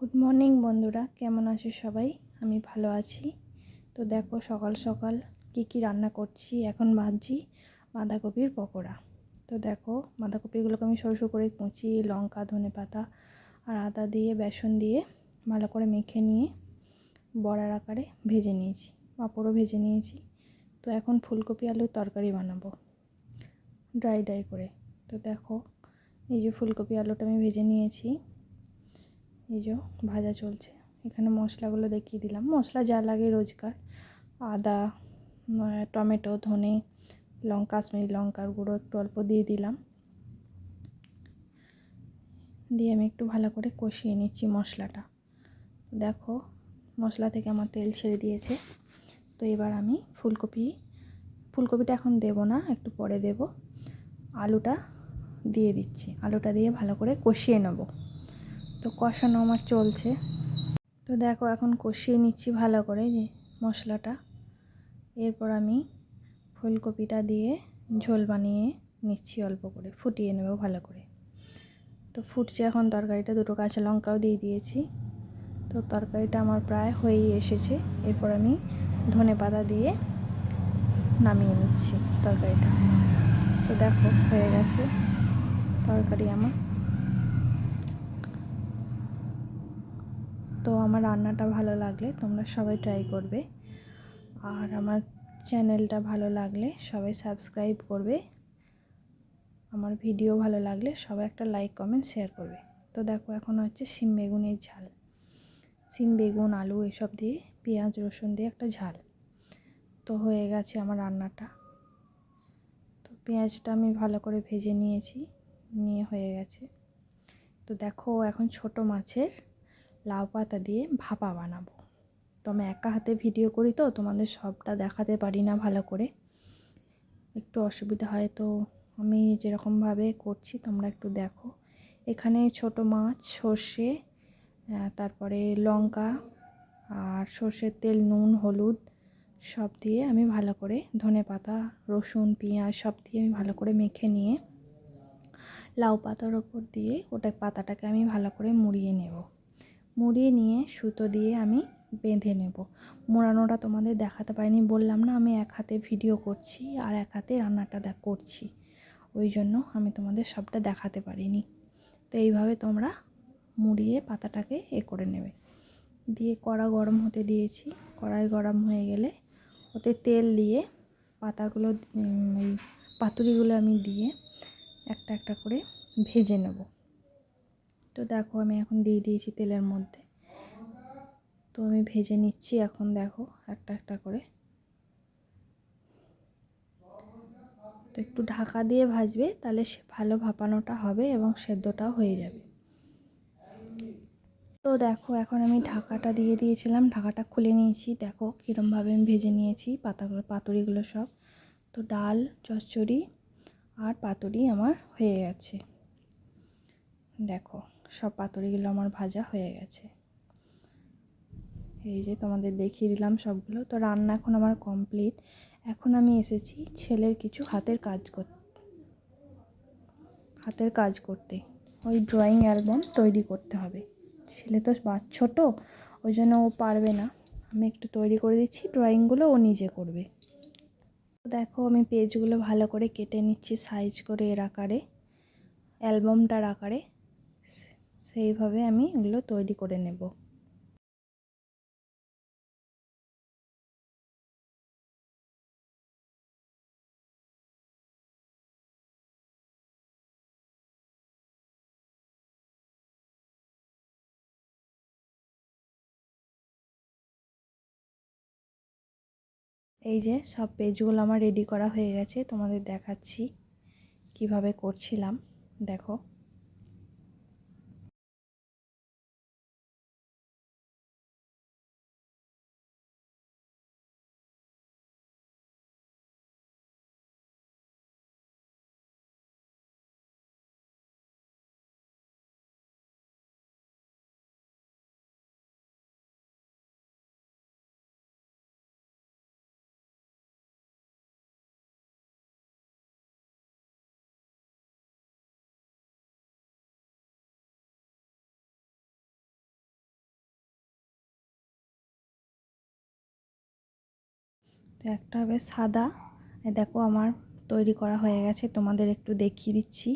Good morning বন্ধুরা। কেমন আছো সবাই? আমি ভালো আছি। তো দেখো, সকাল সকাল কি কি রান্না করছি, এখন ভাজছি বাঁধাকপির পকোড়া। তো দেখো, বাঁধাকপিগুলোকে আমি সরু করে কুচি, লঙ্কা, ধনে পাতা আর আদা দিয়ে, বেসন দিয়ে ভালো করে মেখে নিয়ে বড়ার আকারে ভেজে নিয়েছি, পাঁপড়ও ভেজে নিয়েছি। তো এখন ফুলকপি, আলুর তরকারি বানাবো ড্রাই ড্রাই করে। তো দেখো, এই যে ফুলকপি, আলুটা আমি ভেজে নিয়েছি। এই যে ভাজা চলছে। এখানে মশলাগুলো দেখিয়ে দিলাম। মশলা যা লাগে রোজকার। আদা টমেটো, ধনে, লঙ্কা, কাশ্মীরি লঙ্কার গুঁড়ো একটু অল্প দিয়ে দিলাম। দিয়ে আমি একটু ভালো করে কষিয়ে নিচ্ছি মশলাটা। দেখো, মশলা থেকে আমার তেল ছেড়ে দিয়েছে। তো এবার আমি ফুলকপি, ফুলকপিটা এখন দেব না, একটু পরে দেব। আলুটা দিয়ে দিচ্ছি। আলুটা দিয়ে ভালো করে কষিয়ে নেব। তো কষানো আমার চলছে। তো দেখো এখন কষিয়ে নিচ্ছি ভালো করে যে মশলাটা। এরপর আমি ফুলকপিটা দিয়ে ঝোল বানিয়ে নিচ্ছি অল্প করে, ফুটিয়ে নেব ভালো করে। তো ফুটছে এখন তরকারিটা, দুটো কাঁচা লঙ্কাও দিয়ে দিয়েছি। তো তরকারিটা আমার প্রায় হয়েই এসেছে। এরপর আমি ধনে পাতা দিয়ে নামিয়ে নিচ্ছি তরকারিটা। তো দেখো হয়ে গেছে তরকারি আমার তো আমার রান্নাটা ভালো লাগলে তোমরা সবাই ট্রাই করবে। আর আমার চ্যানেলটা ভালো লাগলে সবাই সাবস্ক্রাইব করবে। আমার ভিডিও ভালো লাগলে সবাই একটা লাইক কমেন্ট শেয়ার করবে। তো দেখো এখন হচ্ছে সিম বেগুনের ঝাল। সিম বেগুন, আলু এসব দিয়ে পেঁয়াজ, রসুন দিয়ে একটা ঝাল। তো হয়ে গেছে আমার রান্নাটা। তো পেঁয়াজটা আমি ভালো করে ভেজে নিয়েছি, নিয়ে হয়ে গেছে। তো দেখো এখন ছোট মাছের লাউ পাতা দিয়ে ভাপা বানাবো। তো আমি একা হাতে ভিডিও করি তো, তোমাদের সবটা দেখাতে পারি না ভালো করে। একটু অসুবিধা হয় তো আমি যেরকমভাবে করছি তোমরা একটু দেখো। এখানে ছোট মাছ, সর্ষে তারপরে লঙ্কা আর সর্ষের তেল, নুন, হলুদ সব দিয়ে আমি ভালো করে ধনে পাতা, রসুন, পেঁয়াজ সব দিয়ে আমি ভালো করে মেখে নিয়ে লাউ পাতার ওপর দিয়ে ওটা পাতাটাকে আমি ভালো করে মুড়িয়ে নেব। মুড়িয়ে নিয়ে সুতো দিয়ে আমি বেঁধে নেব। মোড়ানোটা তোমাদের দেখাতে পারিনি, বললাম না আমি এক হাতে ভিডিও করছি আর এক হাতে রান্নাটা দেখ করছি। ওই জন্য আমি তোমাদের সবটা দেখাতে পারিনি। তো এইভাবে তোমরা মুড়িয়ে পাতাটাকে এ করে নেবে। দিয়ে কড়া গরম হতে দিয়েছি। কড়াই গরম হয়ে গেলে ওতে তেল দিয়ে পাতাগুলো এই পাতুরিগুলো আমি দিয়ে একটা একটা করে ভেজে নেব। তো দেখো আমি এখন দিয়ে দিয়েছি তেলের মধ্যে। তো আমি ভেজে নিচ্ছি এখন দেখো একটা একটা করে। তো একটু ঢাকা দিয়ে ভাজবে, তাহলে ভালো ভাপানোটা হবে এবং সেদ্ধটাও হয়ে যাবে। তো দেখো এখন আমি ঢাকাটা দিয়ে দিয়েছিলাম, ঢাকাটা খুলে নিয়েছি। দেখো কীরমভাবে আমি ভেজে নিয়েছি, পাতাগুলো পাতুরিগুলো সব। তো ডাল, চচ্চড়ি আর পাতুরি আমার হয়ে গেছে। দেখো, সব পাতুরিগুলো আমার ভাজা হয়ে গেছে। এই যে তোমাদের দেখিয়ে দিলাম সবগুলো। তো রান্না এখন আমার কমপ্লিট। এখন আমি এসেছি ছেলের কিছু হাতের কাজ করতে হাতের কাজ করতে। ওই ড্রয়িং অ্যালবাম তৈরি করতে হবে। ছেলে তো ছোটো, ওই জন্য ও পারবে না। আমি একটু তৈরি করে দিচ্ছি ড্রয়িংগুলো ও নিজে করবে। দেখো, আমি পেজগুলো ভালো করে কেটে নিচ্ছি সাইজ করে এর আকারে অ্যালবামটার আকারে। সেইভাবে আমি এগুলো তৈরি করে নেব। এই যে সব পেজগুলো আমার রেডি করা হয়ে গেছে, তোমাদের দেখাচ্ছি কীভাবে করছিলাম। দেখো। তো একটা হবে সাদা। দেখো আমার তৈরি করা হয়ে গেছে, তোমাদের একটু দেখিয়ে দিচ্ছি।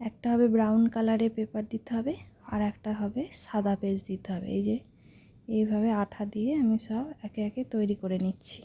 একটা হবে ব্রাউন কালারের পেপার দিতে হবে, আর একটা হবে সাদা পেজ দিতে হবে। এই যে, এইভাবে আঠা দিয়ে আমি সব একে একে তৈরি করে নিচ্ছি।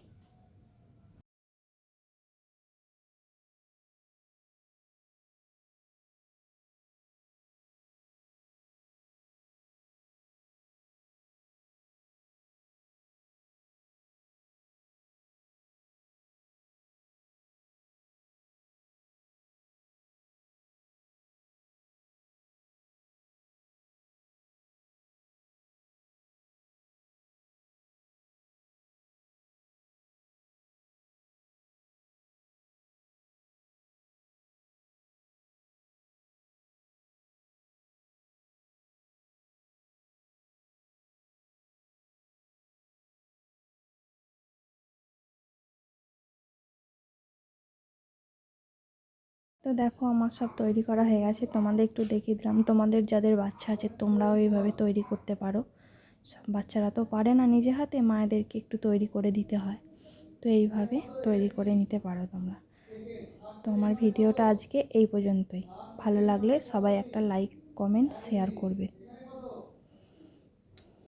তো দেখো আমার সব তৈরি করা হয়ে গেছে। তোমাদের একটু দেখিয়ে দিলাম। তোমাদের যাদের বাচ্চা আছে, তোমরাও এইভাবে তৈরি করতে পারো। সব বাচ্চারা তো পারে না নিজে হাতে, মায়েদেরকে একটু তৈরি করে দিতে হয়। তো এইভাবে তৈরি করে নিতে পারো তোমরা। তো আমার ভিডিওটা আজকে এই পর্যন্তই। ভালো লাগলে সবাই একটা লাইক, কমেন্ট, শেয়ার করবে।